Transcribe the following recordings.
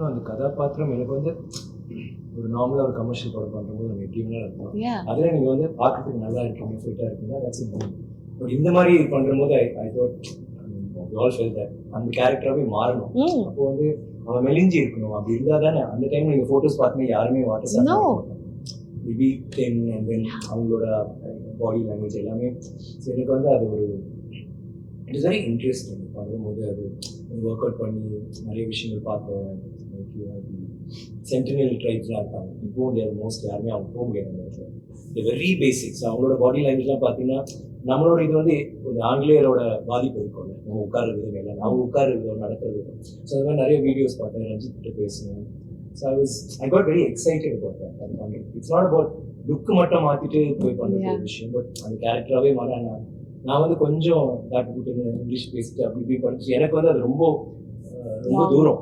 இன்னும் அந்த கதாபாத்திரம் எனக்கு வந்து ஒரு நார்மலாக ஒரு கமர்ஷியல் படம் பண்ணும்போது நம்ம எப்படி வேணாலும் இருக்கலாம் Yeah. அதில் நீங்கள் வந்து பார்க்கறதுக்கு நல்லா இருக்கீங்க ஃபிட்டாக இருக்கீங்க தட்ஸ் பட் இந்த மாதிரி பண்ணும்போது I I thought all fell that அந்த கேரக்டராகவே மாறணும் Mm. அப்போ வந்து அவன் மெலிஞ்சி இருக்கணும் அப்படி இருந்தால் தானே அந்த டைம் நீங்கள் ஃபோட்டோஸ் பார்த்தீங்கன்னா யாருமே water No. Maybe ten and then அவங்களோட பாடி லாங்குவேஜ் எல்லாமே எனக்கு வந்து அது ஒரு இட் இஸ் வெரி இன்ட்ரெஸ்டிங் பண்ணும்போது அது ஒர்க் அவுட் பண்ணி நிறைய விஷயங்கள் பார்த்தேன். சென்டினல் ட்ரைப்ஸ்லாம் இருக்காங்க. இப்போ முடியாது மோஸ்ட் யாருமே அவங்க போக முடியாது இது வெரி பேசிக்ஸ் அவங்களோட பாடி லாங்குவேஜ்லாம் பார்த்தீங்கன்னா நம்மளோட இது வந்து ஒரு ஆங்கிலேயரோட பாதிப்பு இருக்கும்ல நம்ம உட்கார விதம் எல்லாம் அவங்க உட்கார விதம் நடக்கிற விதம் ஸோ அது மாதிரி நிறைய வீடியோஸ் பார்த்தேன். ரஞ்சித் கிட்ட பேசினேன். So I was I got very excited பார்த்தேன் அது பண்ணுறது இட்ஸ் நாட் அபவுட் லுக் மட்டும் மாற்றிட்டு போய் பண்ணுற விஷயம் பட் அந்த கேரக்டராகவே மாற நான் நான் வந்து கொஞ்சம் தாட்டு போட்டு இங்கிலீஷ் பேசிட்டு அப்படி இப்படி படிச்சு எனக்கு வந்து அது ரொம்ப ரொம்ப. தூரம்.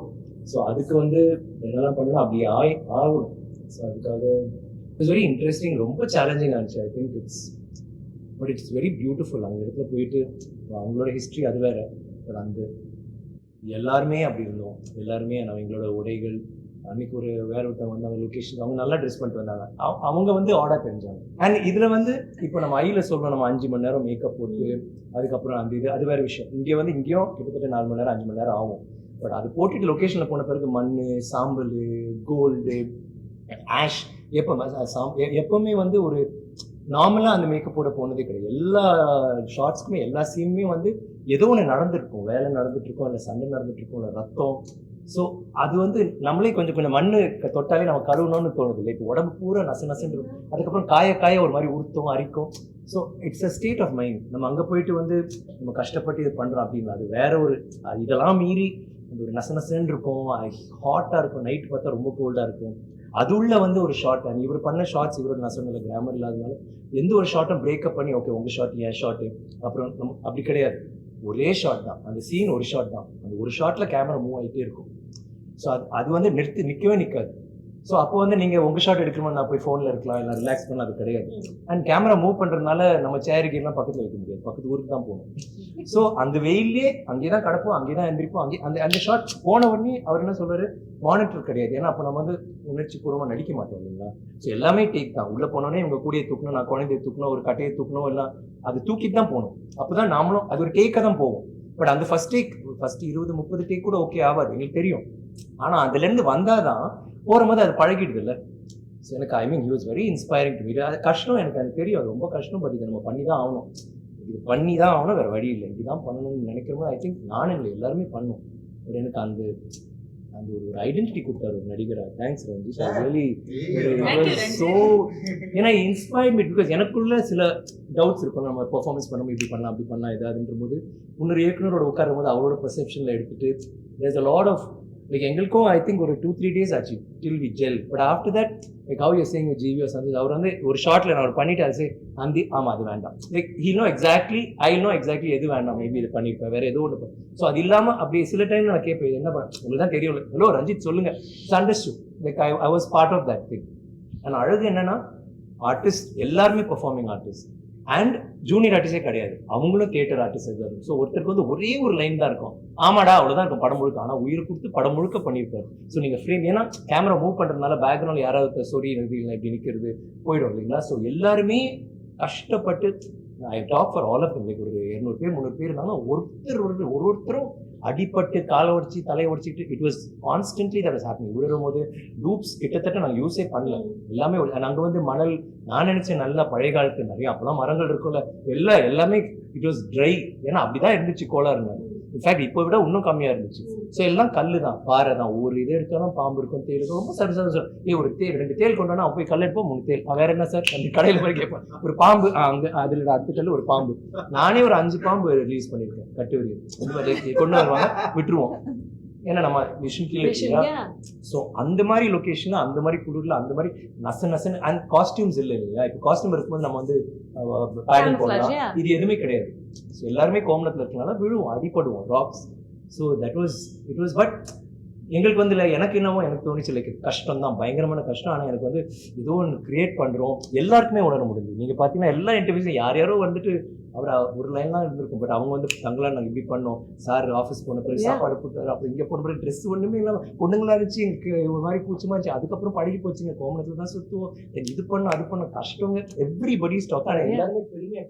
ஸோ அதுக்கு வந்து என்னெல்லாம் பண்ணணும் அப்படி ஆய் ஆகணும். ஸோ அதுக்காக இட்ஸ் வெரி இன்ட்ரெஸ்டிங் ரொம்ப சேலஞ்சிங் ஆச்சு I think it's but it's very beautiful அந்த இடத்துல போயிட்டு அவங்களோட ஹிஸ்ட்ரி அது வேற. பட் அந்த எல்லாருமே அப்படி இருந்தோம். எல்லாருமே நம்ம எங்களோட உடைகள் அன்னைக்கு ஒரு வேற ஒருத்தவங்க வந்து அவங்க லொக்கேஷன் அவங்க நல்லா ட்ரெஸ் பண்ணிட்டு வந்தாங்க. அவ- அவங்க வந்து ஆர்டர் தெரிஞ்சாங்க. அண்ட் இதுல வந்து இப்போ நம்ம ஐயில் சொல்றோம் நம்ம அஞ்சு மணி நேரம் மேக்கப் போட்டு அதுக்கப்புறம் அந்த இது அது வேற விஷயம். இங்கே வந்து இங்கேயும் கிட்டத்தட்ட நாலு மணி நேரம் அஞ்சு மணி நேரம் ஆகும். பட் அது போட்டுட்டு லொக்கேஷனில் போன பிறகு மண் சாம்பல் கோல்டு ஆஷ் எப்போ சாம் எப்பவுமே வந்து ஒரு நார்மலாக அந்த மேக்கப் போட போனதே கிடையாது. எல்லா ஷார்ட்ஸ்க்குமே எல்லா சீனுமே வந்து ஏதோ ஒன்று நடந்துருக்கும். வேலை நடந்துட்டு இருக்கும் இல்லை சண்டை நடந்துட்டு இருக்கும் இல்லை ரத்தம் ஸோ அது வந்து நம்மளே கொஞ்சம் கொஞ்சம் மண்ணு தொட்டாலே நம்ம கழுவணும்னு தோணுது இல்லை இப்போ உடம்பு பூரா நச நசன்னு இருக்கும். அதுக்கப்புறம் காய காய ஒரு மாதிரி உருத்தம் அரிக்கும். So it's a state of mind நம்ம அங்கே போயிட்டு வந்து நம்ம கஷ்டப்பட்டு இது பண்ணுறோம் அப்படின்னா அது வேற ஒரு இதெல்லாம் மீறி அந்த ஒரு நச நசன்னு இருக்கும். ஹாட்டாக இருக்கும். நைட் பார்த்தா ரொம்ப கோல்டாக இருக்கும். அது உள்ள வந்து ஒரு ஷார்ட் அண்ட் இவர் பண்ண ஷார்ட்ஸ் இவரோட நான் சொன்னல கிராமர் இல்லாதனால எந்த ஒரு ஷார்ட்டும் பிரேக்கப் பண்ணி ஓகே உங்கள் ஷார்ட் என் ஷார்ட்டு அப்புறம் நம்ம அப்படி கிடையாது. ஒரே ஷாட் தான். அந்த சீன் ஒரு ஷாட் தான். அந்த ஒரு ஷாட்டில் கேமரா மூவ் ஆகிட்டே இருக்கும். ஸோ அது அது வந்து நிறுத்தி நிற்கவே நிற்காது ஸோ அப்போ வந்து நீங்கள் உங்கள் ஷாட் எடுக்கணும்னு நான் போய் ஃபோனில் இருக்கலாம் இல்லை ரிலாக்ஸ் பண்ண அது கிடையாது. அண்ட் கேமரா மூவ் பண்ணுறதுனால நம்ம சேருக்கு எல்லாம் பக்கத்தில் வைக்க முடியாது. பக்கத்து ஊருக்கு தான் போகணும். ஸோ அந்த வெயிலே அங்கே தான் கிடப்போம் அங்கே தான் எந்திரிப்போம் அங்கே அந்த அந்த ஷாட் போன உடனே அவர் என்ன சொல்றாரு? மானிட்டர் கிடையாது. ஏன்னா அப்போ நம்ம வந்து உணர்ச்சி பூர்வமாக நடிக்க மாட்டோம் இல்லைங்களா? ஸோ எல்லாமே டேக் தான். உள்ளே போனோடனே இவங்க கூடிய தூக்கணும் நான் குழந்தைய தூக்கணும் ஒரு கட்டையை தூக்கணும் எல்லாம் அது தூக்கிட்டு தான் போகணும். அப்போ தான் நாமளும் அது ஒரு டேக்காக தான் போவோம் பட் அந்த ஃபர்ஸ்ட் டேக் ஃபர்ஸ்ட் இருபது முப்பது டேக் கூட ஓகே ஆகாது எங்களுக்கு தெரியும். ஆனால் அதுலேருந்து வந்தால் தான் போகும்போது அது பழகிடுது இல்லை ஸோ எனக்கு I mean use very inspiring to வீடு அது கஷ்டம் எனக்கு அது தெரியும். ரொம்ப கஷ்டம் பட் இதை நம்ம பண்ணி தான் ஆகணும். இது பண்ணி தான் ஆகணும் வேறு வழி இல்லை. இதுதான் பண்ணணும்னு நினைக்கிறோமோ ஐ திங்க் நானும் இல்லை எல்லாருமே பண்ணும் பட் எனக்கு அந்த அந்த ஒரு ஒரு ஐடென்டிட்டி கொடுத்தாரு ஒரு நடிகராக thanks Ranjith I really. So ஏன்னா இன்ஸ்பயர் மீ பிகாஸ் எனக்குள்ள சில டவுட்ஸ் இருக்கும். நம்ம பெர்ஃபார்மன்ஸ் பண்ணணும் இப்படி பண்ணலாம் அப்படி பண்ணலாம் ஏதாதுன்ற போது இன்னொரு இயக்குனரோட உட்காரும் போது அவரோட பெர்செப்ஷனில் எடுத்துட்டு there's a lot of like எங்களுக்கும் ஐ திங்க் ஒரு டூ த்ரீ டேஸ் ஆச்சு till we gel but after that like how you change GV Santhosh அவர் வந்து ஒரு ஷார்ட்ல நான் அவர் பண்ணிட்டு அது அந்த ஆமாம் அது வேண்டாம். Like he know exactly I know exactly எது வேண்டாம். மேபி இது பண்ணியிருப்பேன் வேற ஏதோ ஒன்று ஸோ அது இல்லாமல் அப்படி சில டைம் நான் கேட்பேன் என்ன பண்ண உங்களுக்கு தான் தெரியும் ஹலோ ரஞ்சித் சொல்லுங்க. Understood like I I was part of that thing ஆனால் அழகு என்னன்னா ஆர்டிஸ்ட் எல்லாருமே பெர்ஃபார்மிங் ஆர்டிஸ்ட் அண்ட் ஜூனியர் ஆர்டிஸ்டே கிடையாது. அவங்களும் தியேட்டர் ஆர்டிஸ்ட் இருக்காரு. ஸோ ஒருத்தருக்கு வந்து ஒரே ஒரு லைன் தான் இருக்கும். ஆமாடா அவ்வளோதான் இருக்கும். படம் முழுக்க. ஆனால் உயிர் கொடுத்து படம் முழுக்க பண்ணியிருப்பாரு. ஸோ நீங்கள் ஃப்ரேம் ஏன்னா கேமரா மூவ் பண்ணுறதுனால பேக்ரவுண்ட் யாராவது சொறி இல்லை இப்படி நிற்கிறது போயிடும் இல்லைங்களா? ஸோ எல்லாருமே கஷ்டப்பட்டு I top for all of like ஒரு இரநூறு பேர் முந்நூறு பேர் இருந்தாலும் ஒருத்தர் ஒரு ஒருத்தரும் அடிப்பட்டு காலை உடச்சி தலையை உடச்சிட்டு it was constantly that was happening விழுறும் போது லூப்ஸ் கிட்டத்தட்ட நான் யூஸே பண்ணல. எல்லாமே அங்கே வந்து மணல் நான் நினைச்சேன் நல்லா பழைய காலத்து நிறைய அப்பெல்லாம் மரங்கள் இருக்கும்ல. எல்லாம் எல்லாமே இட் வாஸ் ட்ரை ஏன்னா அப்படிதான் இருந்துச்சு கோளாறுங்க. இன்ஃபேக்ட் இப்போ விட இன்னும் கம்மியாக இருந்துச்சு. ஸோ எல்லாம் கல் தான் பாறை தான் ஒரு இது எடுத்தாலும் பாம்பு இருக்கும் தேல் இருக்கும். ரொம்ப சரி சரி ஏ ஒரு தேல் ரெண்டு தேல் கொண்டு வந்தா போய் கல் எடுப்போம் மூணு தேல். வேற என்ன சார்? அந்த கடையில் போய் கேட்பேன். ஒரு பாம்பு அங்க அதில் அடுத்த கல் ஒரு பாம்பு. நானே ஒரு அஞ்சு பாம்பு ரிலீஸ் பண்ணியிருக்கேன். கட்டுவரி இந்த மாதிரி கொண்டு வருவாங்க? விட்டுருவோம். ஏன்னா நம்ம விஷன் கீழே. ஸோ அந்த மாதிரி லொக்கேஷனில் அந்த மாதிரி குளிரில் அந்த மாதிரி நச நசன்னு அண்ட் காஸ்டியூம்ஸ் இல்லை இல்லையா? இப்போ காஸ்டியூம் இருக்கும்போது நம்ம வந்து Camouflage, போடலாம். இது எதுவுமே கிடையாது. ஸோ எல்லாருமே கோமணத்தில் இருக்கனால விழுவோம் அடிப்படுவோம் rocks so that was it was but எங்களுக்கு வந்து இல்லை எனக்கு என்னவோ எனக்கு தோணுச்சு லைக் கஷ்டம் தான் பயங்கரமான கஷ்டம். ஆனால் எனக்கு வந்து ஏதோ ஒன்று கிரியேட் பண்ணுறோம் எல்லாருக்குமே உணர முடியுது நீங்கள் பார்த்தீங்கன்னா எல்லா இன்டர்வியூஸும் யார் யாரோ வந்துட்டு அவர் ஒரு லைன்லாம் இருந்திருக்கும். பட் அவங்க வந்து தங்களா நாங்கள் இப்படி பண்ணோம். சார் ஆஃபீஸ் போன பிறகு. சாப்பாடு போட்டார் அப்புறம் இங்கே போன பிறகு ட்ரெஸ் ஒன்றுமே இல்லாமல் பொண்ணுங்களா இருந்துச்சு எனக்கு ஒரு மாதிரி கூச்சமா இருந்துச்சு. அதுக்கப்புறம் பழகி போச்சுங்க. கோமணத்தில் தான் சுற்றுவோம் இது பண்ண அது பண்ண கஷ்டங்க. எவ்ரிபடி ஸ்டாக் ஆனால் எல்லாருமே பெருமையாக